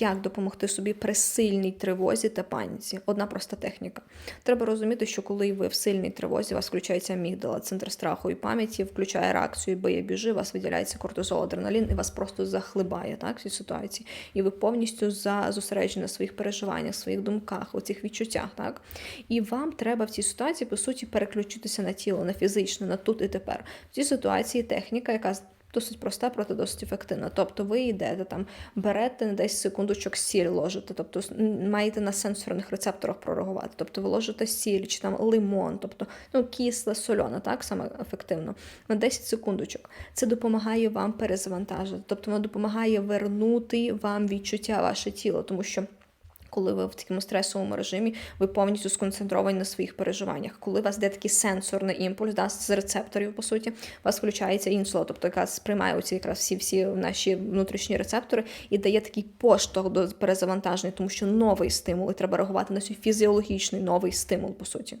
як допомогти собі при сильній тривозі та паніці. Одна проста техніка. Треба розуміти, що коли ви в сильній тривозі, вас включається амігдала, центр страху і пам'яті, включає реакцію бия біжи, вас виділяється кортизол, адреналін, і вас просто захлибає так, в цій ситуації. І ви повністю зосереджені на своїх переживаннях, своїх думках, у цих відчуттях. Так? І вам треба в цій ситуації, по суті, переключитися на тіло, на фізичне, на тут і тепер. В цій ситуації техніка, яка досить проста, проте досить ефективна. Тобто ви йдете там, берете на 10 секундочок сіль ложите, тобто маєте на сенсорних рецепторах прореагувати. Тобто ви ложите сіль чи там лимон, тобто ну, кисле, сольоне, так саме ефективно. На 10 секундочок. Це допомагає вам перезавантажити, тобто воно допомагає вернути вам відчуття ваше тіло, тому що. Коли ви в такому стресовому режимі, ви повністю сконцентровані на своїх переживаннях. Коли у вас йде такий сенсорний імпульс, да, з рецепторів, по суті, у вас включається інсула, тобто яка сприймає оці якраз всі всі наші внутрішні рецептори і дає такий поштовх до перезавантаження, тому що новий стимул, і треба реагувати на цей фізіологічний новий стимул, по суті.